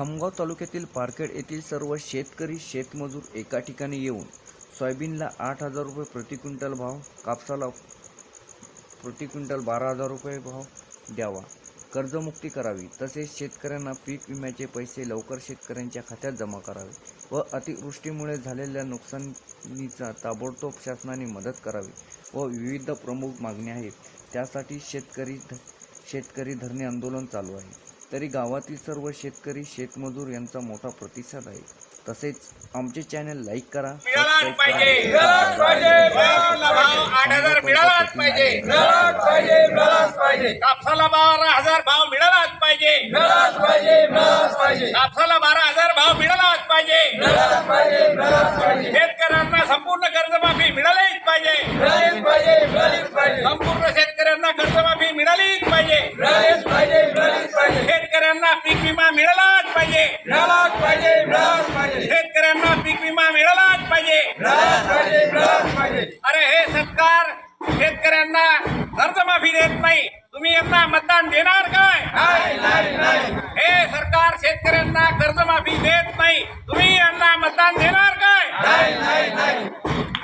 खामगाव तालुक्यातील पारखेड येथील सर्व शेतकरी शेतमजूर एका ठिकाणी येऊन सोयाबीनला आठ हजार रुपये प्रति क्विंटल भाव कापसाला प्रति क्विंटल बारा हजार रुपये भाव द्यावा. कर्जमुक्ती करावी. तसेच शेतकऱ्यांना पीक विम्याचे पैसे लवकर शेतकऱ्यांच्या खात्यात जमा करावे व अतिवृष्टीमुळे झालेल्या नुकसानीचा ताबडतोब शासनाने मदत करावी व विविध प्रमुख मागण्या आहेत. त्यासाठी शेतकरी ध शेतकरी धरणे आंदोलन चालू आहे. तरी गावातील सर्व शेतकरी शेतमजूर यांचा मोठा प्रतिसाद आहे तसेच आमचे चॅनल लाईक करा सबस्क्राईब आठ हजार मिळालाच पाहिजे कापसाला बारा हजार भाव मिळालाच पाहिजे कापसाला बारा हजार भाव मिळालाच पाहिजे मिळालाच पाहिजे मिळालाच पाहिजे शेतकऱ्यांना संपूर्ण कर्जमाफी मिळालीच पाहिजे मिळालीच पाहिजे मिळालीच पाहिजे संपूर्ण शेतकऱ्यांना कर्जमाफी मिळालीच पाहिजे मिळालीच पाहिजे मिळालीच पाहिजे शेतकऱ्यांना पीक विमा मिळालाच पाहिजे मिळालाच पाहिजे मिळालाच पाहिजे शेतकऱ्यांना पीक विमा मिळालाच पाहिजे मिळालाच पाहिजे मिळालाच पाहिजे अरे हे सरकार शेतकऱ्यांना कर्जमाफी देत नाही. तुम्ही यांना मतदान देणार काय? नाही नाही नाही. हे सरकार शेतकऱ्यांना कर्जमाफी देत नाही. तुम्ही यांना मतदान देणार काय? नाही नाही नाही.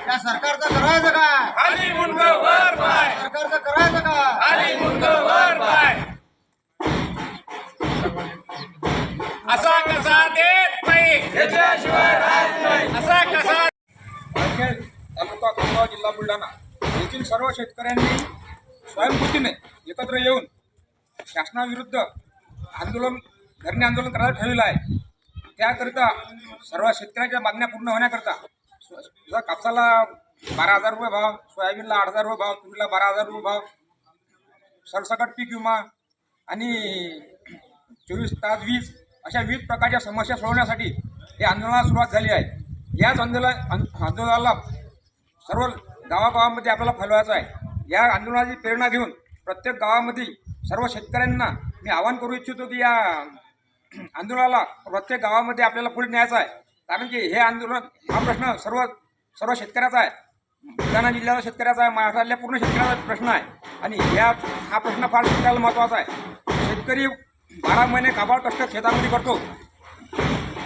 या सरकारचं करायचं काय? खाली मुंड वर पाय. सरकारचं करायचं काय? खाली मुंड वर पाय. असा कसा देत नाही? त्याच्याशिवाय राहत नाही असा कसा पालखेड तालुका खामगाव जिल्हा बुलढाणा येथील सर्व शेतकऱ्यांनी स्वयंस्फूर्तीने एकत्र येऊन शासनाविरुद्ध आंदोलन धरणे आंदोलन करायला ठरविलं आहे. त्याकरिता सर्व शेतकऱ्यांच्या मागण्या पूर्ण होण्याकरता जर कापसाला बारा हजार रुपये भाव सोयाबीनला आठ हजार रुपये भाव तुरीला बारा हजार रुपये भाव सरसकट पीक विमा आणि चोवीस तास वीज अशा विविध प्रकारच्या समस्या सोडवण्यासाठी हे आंदोलनाला सुरुवात झाली आहे. याच आंदोलन आंदोलनाला सर्व गावागावामध्ये आपल्याला फैलवायचं आहे. या आंदोलनाची प्रेरणा घेऊन प्रत्येक गावामध्ये सर्व शेतकऱ्यांना मी आवाहन करू इच्छितो की या आंदोलनाला प्रत्येक गावामध्ये आपल्याला पुढे न्यायचं आहे. कारण की हे आंदोलन हा प्रश्न सर्व सर्व शेतकऱ्याचा आहे. बुलढाणा जिल्ह्याला शेतकऱ्याचा आहे महाराष्ट्रातल्या पूर्ण शेतकऱ्याचा प्रश्न आहे. आणि या हा प्रश्न फार शेतकऱ्याला महत्त्वाचा आहे. शेतकरी बारा महिने काबाड कष्ट शेतामध्ये करतो.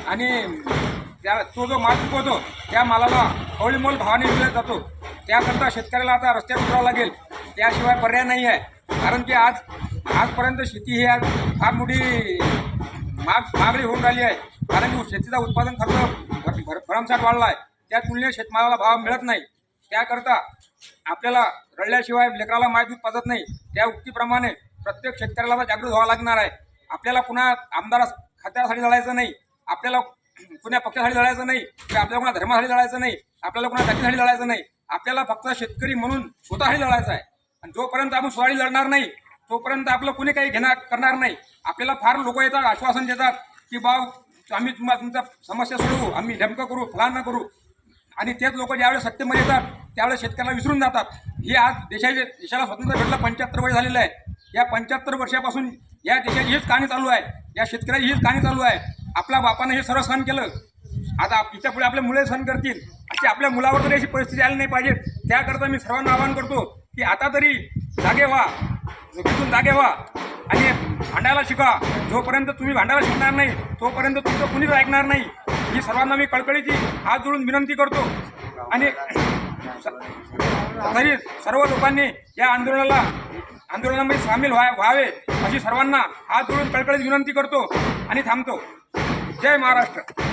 आणि त्या तो जो माल पिकवतो त्या मालाला अवळीमोल भावाने विकला जातो त्याकरता शेतकऱ्याला आता रस्त्यावर उतरावं लागेल. त्याशिवाय पर्याय नाही आहे. कारण की आज आजपर्यंत शेती ही आज फार मोठी माग महागडी होऊन राहिली आहे. कारण की शेतीचा उत्पादन खर्च भर- भर भरमसाठ वाढला आहे त्या तुलनेत शेतमालाला भाव मिळत नाही. त्याकरता आपल्याला रडल्याशिवाय लेकराला माय पाजत नाही. त्या उक्तीप्रमाणे प्रत्येक शेतकऱ्याला आता जागृत व्हावं लागणार आहे. आपल्याला पुन्हा आमदार खात्यासाठी लढायचं नाही. आपल्याला कुण्या पक्षासाठी लढायचं नाही. की आपल्याला कुणा धर्मासाठी लढायचं नाही. आपल्याला कुणा जातीसाठी लढायचं नाही. आपल्याला फक्त शेतकरी म्हणून स्वतःही लढायचं आहे. आणि जोपर्यंत आपण स्वतःसाठी लढणार नाही तोपर्यंत आपलं कुणी काही घेणार करणार नाही. आपल्याला फार लोक येतात आश्वासन देतात की बाव आम्ही तुम्हाला तुमचा समस्या सोडवू. आम्ही ढमकं करू फलांना करू. आणि तेच लोक ज्यावेळेस सत्तेमध्ये येतात त्यावेळेस शेतकऱ्याला विसरून जातात. हे आज देशाचे देशाला स्वातंत्र्य भेटलं पंच्याहत्तर वर्ष झालेलं आहे. या पंच्याहत्तर वर्षापासून या देशाची हीच कहाणी चालू आहे. या शेतकऱ्याची हीच कहाणी चालू आहे. आपल्या बापानं हे सर्व सहन केलं. आता आप- पुढे आपले मुले सहन करतील. की आपल्या मुलावर तरी अशी परिस्थिती आली नाही पाहिजे. त्याकरता मी सर्वांना आवाहन करतो की आता तरी जागे व्हा. झोपेतून जागे व्हा. आणि भांडायला शिका. जोपर्यंत तुम्ही भांडायला शिकणार नाही तोपर्यंत तुमचं कुणीच ऐकणार नाही. ही सर्वांना मी कळकळीची हात जोडून विनंती करतो. आणि तरी सर्व लोकांनी या आंदोलनाला आंदोलनामध्ये सामील व्हा व्हावे अशी सर्वांना हात जोडून कळकळीत विनंती करतो. आणि थांबतो. जय महाराष्ट्र.